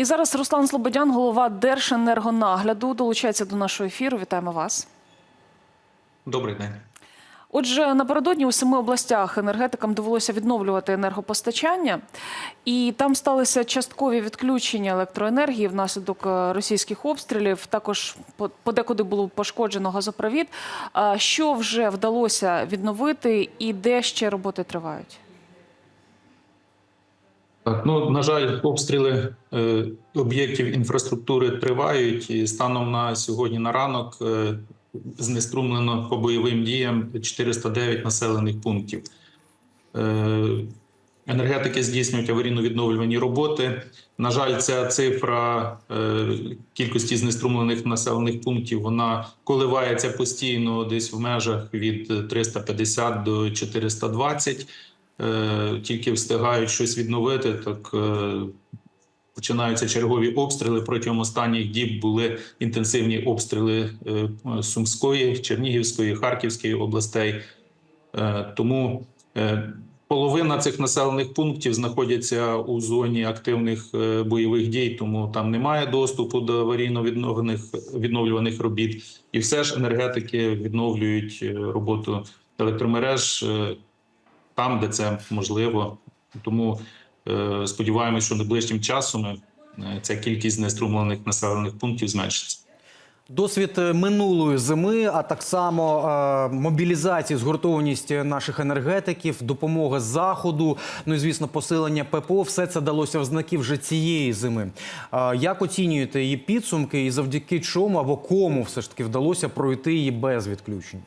І зараз Руслан Слободян, голова Держенергонагляду, долучається до нашого ефіру. Вітаємо вас. Добрий день. Отже, напередодні у семи областях енергетикам довелося відновлювати енергопостачання, і там сталися часткові відключення електроенергії внаслідок е, російських обстрілів. Також по- подекуди було пошкоджено газопровід. Що вже вдалося відновити, і де ще роботи тривають? Так, ну на жаль, обстріли е, об'єктів інфраструктури тривають, і станом на сьогодні на ранок е, знеструмлено по бойовим діям 409 населених пунктів. Е, енергетики здійснюють аварійно-відновлювані роботи. На жаль, ця цифра е, кількості знеструмлених населених пунктів вона коливається постійно десь в межах від 350 до 420. Е, Тільки встигають щось відновити, так е, починаються чергові обстріли. Протягом останніх діб були інтенсивні обстріли е, Сумської, Чернігівської, Харківської областей. Тому половина цих населених пунктів знаходяться у зоні активних бойових дій, тому там немає доступу до аварійно відновлюваних робіт. І все ж енергетики відновлюють роботу електромереж там, де це можливо. Тому е, сподіваємось, що найближчим часом е, ця кількість знеструмлених населених пунктів зменшиться. Досвід е, минулої зими, а так само е, мобілізації, згуртованість наших енергетиків, допомога заходу, ну і звісно, посилення ППО. Все це далося в знаки вже цієї зими. Е, як оцінюєте її підсумки, і завдяки чому або кому все ж таки вдалося пройти її без відключень?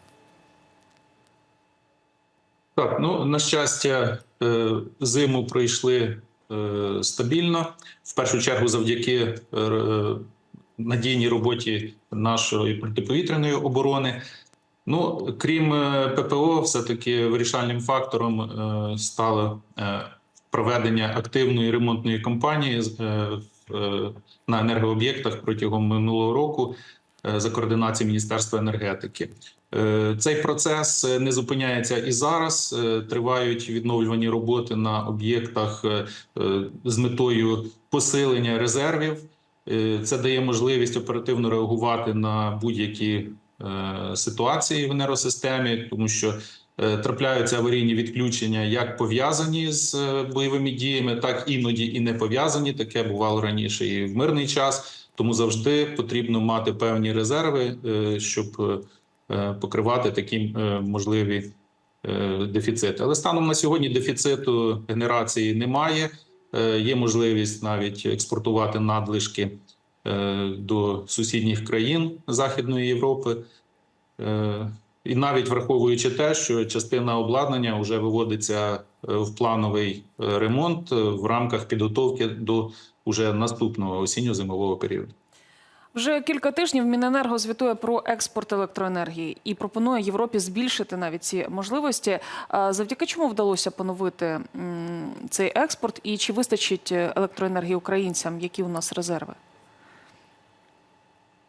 Так, ну на щастя, е, зиму пройшли е, стабільно. В першу чергу, завдяки е, надійній роботі нашої протиповітряної оборони. Ну, крім ППО, все-таки вирішальним фактором стало проведення активної ремонтної кампанії на енергооб'єктах протягом минулого року за координацією Міністерства енергетики. Е, Цей процес е, не зупиняється і зараз. Е, Тривають відновлювані роботи на об'єктах е, е, з метою посилення резервів. Е, Це дає можливість оперативно реагувати на будь-які е, ситуації в енергосистемі, тому що е, трапляються аварійні відключення, як пов'язані з е, бойовими діями, так іноді і не пов'язані. Таке бувало раніше і в мирний час. Тому завжди потрібно мати певні резерви, е, щоб е, покривати такі е, можливі е, дефіцити. Але станом на сьогодні дефіциту генерації немає. Е, Є можливість навіть експортувати надлишки е, до сусідніх країн Західної Європи. Е, І навіть враховуючи те, що частина обладнання вже виводиться е, в плановий е, ремонт е, в рамках підготовки до уже наступного осінньо-зимового періоду. Вже кілька тижнів Міненерго звітує про експорт електроенергії і пропонує Європі збільшити навіть ці можливості. Завдяки чому вдалося поновити цей експорт, і чи вистачить електроенергії українцям? Які у нас резерви?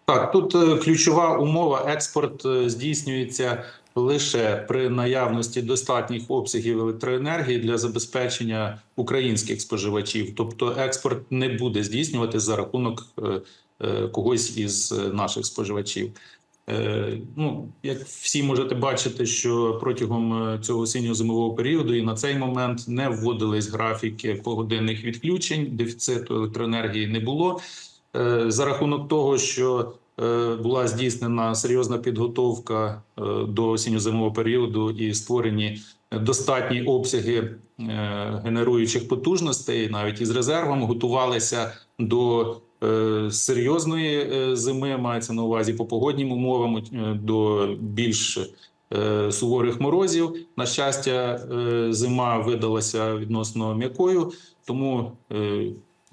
Так, тут е, ключова умова: експорт е, здійснюється лише при наявності достатніх обсягів електроенергії для забезпечення українських споживачів. Тобто, експорт не буде здійснювати за рахунок е, е, когось із е, наших споживачів. Ну, як всі можете бачити, що протягом цього осінньо-зимового періоду і на цей момент не вводились графіки погодинних відключень, дефіциту електроенергії не було. За рахунок того, що була здійснена серйозна підготовка е, до осінньо-зимового періоду і створені достатні обсяги е, генеруючих потужностей, навіть із резервом, готувалися до е, серйозної е, зими, мається на увазі по погоднім умовам, е, до більш е, суворих морозів. На щастя, е, зима видалася відносно м'якою, тому е,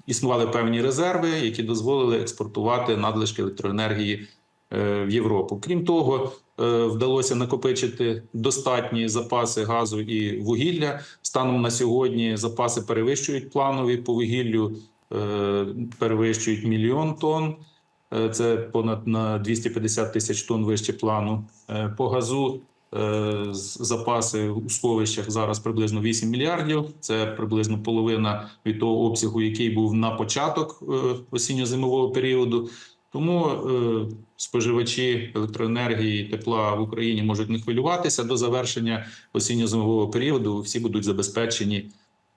існували певні резерви, які дозволили експортувати надлишки електроенергії е, в Європу. Крім того, е, вдалося накопичити достатні запаси газу і вугілля. Станом на сьогодні запаси перевищують планові по вугіллю, е, перевищують мільйон тонн. Це понад на 250 тисяч тонн вище плану. По газу Запаси у сховищах зараз приблизно 8 мільярдів. Це приблизно половина від того обсягу, який був на початок е, осінньо-зимового періоду. Тому е, споживачі електроенергії тепла в Україні можуть не хвилюватися до завершення осінньо-зимового періоду. Всі будуть забезпечені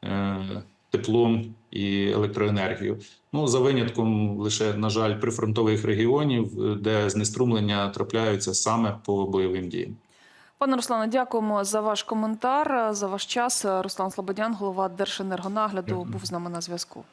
е, теплом і електроенергією. Ну за винятком лише на жаль прифронтових регіонів, е, де знеструмлення трапляються саме по бойовим діям. Пане Руслане, дякуємо за ваш коментар, за ваш час. Руслан Слободян, голова Держенергонагляду, був з нами на зв'язку.